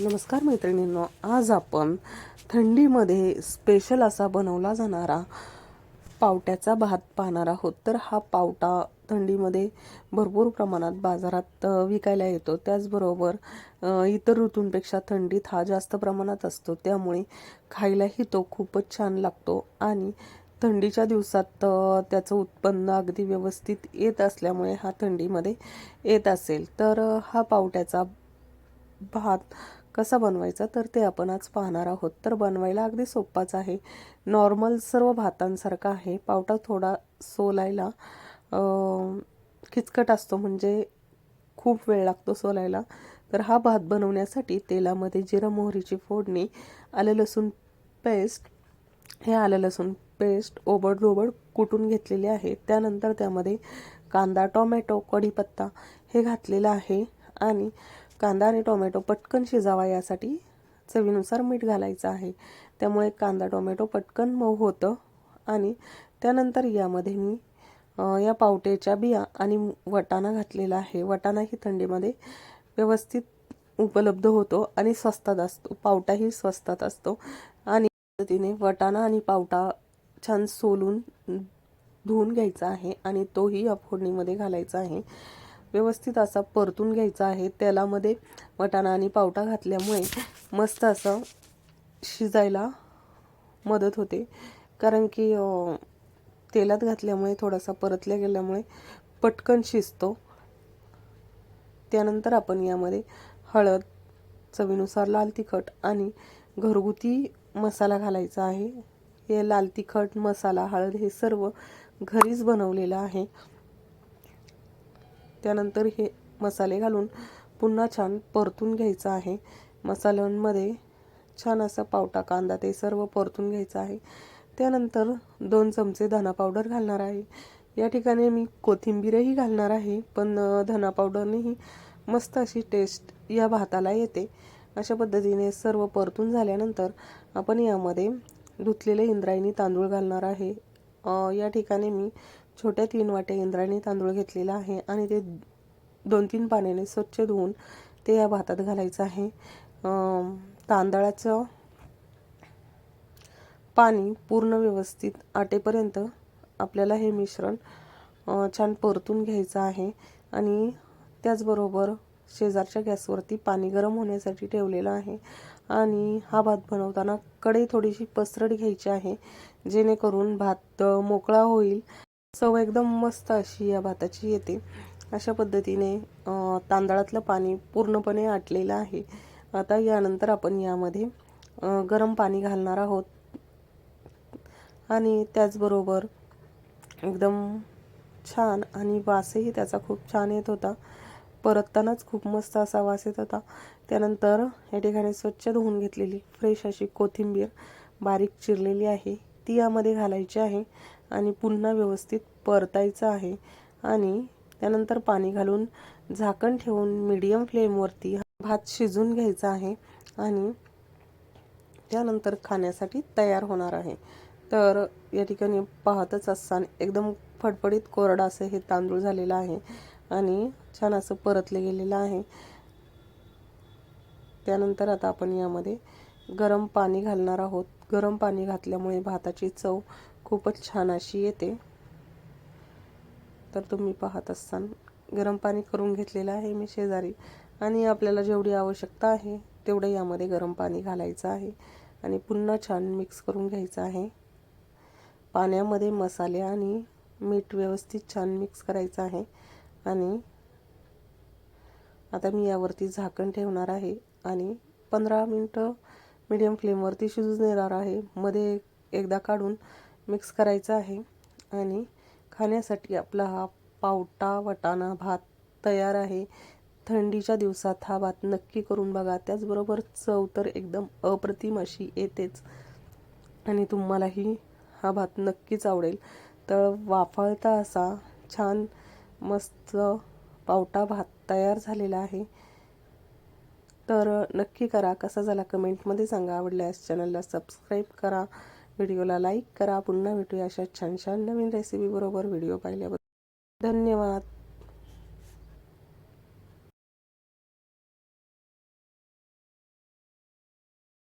नमस्कार मैत्रिणींनो आज आपण थंडीमध्ये स्पेशल असा बनवला जाणारा पावट्याचा भात पाहणार आहोत. तर हा पावटा थंडीमध्ये भरपूर प्रमाणात बाजारात विकायला येतो. त्याचबरोबर इतर ऋतूंपेक्षा थंडीत हा जास्त प्रमाणात असतो. त्यामुळे खायलाही तो खूपच छान लागतो आणि थंडीच्या दिवसात त्याचं उत्पन्न अगदी व्यवस्थित येत असल्यामुळे हा थंडीमध्ये येत असेल. तर हा पावट्याचा भात कसा बनवायचा तर ते आपण आज पाहणार आहोत. तर बनवायला अगदी सोपाच आहे. नॉर्मल सर्व भातांसारखा आहे. पावटा थोडा सोलायला खिचकट असतो म्हणजे खूप वेळ लागतो सोलायला. तर हा भात बनवण्यासाठी तेलामध्ये जिरं मोहरीची फोडणी आलं लसूण पेस्ट हे आलं लसूण पेस्ट ओबड कुटून घेतलेले आहे. त्यानंतर त्यामध्ये कांदा टोमॅटो कढीपत्ता हे घातलेलं आहे. आणि कांदा आणि टोमॅटो पटकन शिजावा यासाठी चवीनुसार मीठ घालायचं आहे. त्यामुळे कांदा टोमॅटो पटकन मऊ होतं आणि त्यानंतर यामध्ये मी या पावट्याच्या बिया आणि वटाणा घातलेला आहे. वटाणा ही थंडीमध्ये व्यवस्थित उपलब्ध होतो आणि स्वस्तात असतो. पावटाही स्वस्तात असतो. आणि पद्धतीने वटाणा आणि पावटा छान सोलून धुवून घ्यायचा आहे आणि तोही या फोडणीमध्ये घालायचा आहे. व्यवस्थित असा परतून घ्यायचा आहे. तेलामध्ये वटाणा आणि पावटा घातल्यामुळे मस्त असं शिजायला मदत होते. कारण की तेलात घातल्यामुळे थोडासा परतल्या गेल्यामुळे पटकन शिजतो. त्यानंतर आपण यामध्ये हळद चवीनुसार लाल तिखट आणि घरगुती मसाला घालायचा आहे. हे लाल तिखट मसाला हळद हे सर्व घरीच बनवलेलं आहे. त्यानंतर हे मसाले घालून पुन्हा छान परतून घ्यायचं आहे. मसाल्यांमध्ये छान असा पावटा कांदा ते सर्व परतून घ्यायचं आहे. त्यानंतर दोन चमचे धना पावडर घालणार आहे. या ठिकाणी मी कोथिंबीरही घालणार आहे पण धना पावडरनेही मस्त अशी टेस्ट या भाताला येते. अशा पद्धतीने सर्व परतून झाल्यानंतर आपण यामध्ये धुतलेले इंद्रायणी तांदूळ घालणार आहे. या ठिकाणी मी छोट्या तीन वाट्या इंद्रायणी तांदूळ घेतलेला आहे आणि ते दोन तीन पाण्याने स्वच्छ धुवून ते या भातात घालायचं आहे. तांदळाचं पाणी पूर्ण व्यवस्थित आटेपर्यंत आपल्याला हे मिश्रण छान परतून घ्यायचं आहे आणि त्याचबरोबर शेजारच्या गॅसवरती पाणी गरम होण्यासाठी ठेवलेलं आहे. आणि हा भात बनवताना कढई थोडीशी पसरट घ्यायची आहे जेणेकरून भात मोकळा होईल. चव एकदम मस्त अशी या भाताची येते. अशा पद्धतीने तांदळातलं पाणी पूर्णपणे आटलेलं आहे. आता यानंतर आपण यामध्ये गरम पाणी घालणार आहोत. आणि त्याचबरोबर एकदम छान आणि वासही त्याचा खूप छान येत होता. परततानाच खूप मस्त असा वास येत होता. त्यानंतर या ठिकाणी स्वच्छ धुवून घेतलेली फ्रेश अशी कोथिंबीर बारीक चिरलेली आहे. ती यामध्ये घालायची आहे आणि पुन्हा व्यवस्थित परतायचं आहे. आणि त्यानंतर पाणी घालून झाकण ठेवून मीडियम फ्लेमवरती भात शिजून घ्यायचा आहे आणि त्यानंतर खाण्यासाठी तयार होणार आहे. तर या ठिकाणी पाहतच असताना एकदम फडफडीत कोरडा असं हे तांदूळ झालेलं आहे. आणि छान असं परतले गेलेलं आहे. त्यानंतर आता आपण यामध्ये गरम पाणी घालणार आहोत. गरम पाणी घातल्यामुळे भाताची चव खूपच छान अशी येते. तर तुम्ही पाहत असताल गरम पाणी करून घेतलेलं आहे मी शेजारी. आणि आपल्याला जेवढी आवश्यकता आहे तेवढं यामध्ये गरम पाणी घालायचं आहे. आणि पुन्हा छान मिक्स करून घ्यायचं आहे. पाण्यामध्ये मसाले आणि मीठ व्यवस्थित छान मिक्स करायचं आहे. आणि आता मी यावरती झाकण ठेवणार आहे आणि पंधरा मिनटं मीडियम फ्लेमवरती शिजू देणार आहे. मध्ये एकदा काढून मिक्स करायचं आहे. आणि खाण्यासाठी आपला हा पावटा वटाणा भात तयार आहे. थंडीच्या दिवसात हा भात नक्की करून बघा. त्याचबरोबर चव तर एकदम अप्रतिम अशी येतेच. आणि तुम्हालाही हा भात नक्कीच आवडेल. तर वाफाळता असा छान मस्त पावटा भात तयार झालेला आहे. तर नक्की करा कसा झाला कमेंटमध्ये सांगा. आवडल्यास चॅनलला सबस्क्राईब करा. व्हिडिओला लाईक करा. पुन्हा भेटूया अशा छान छान नवीन रेसिपीबरोबर व्हिडिओ पाहिल्याबद्दल. धन्यवाद.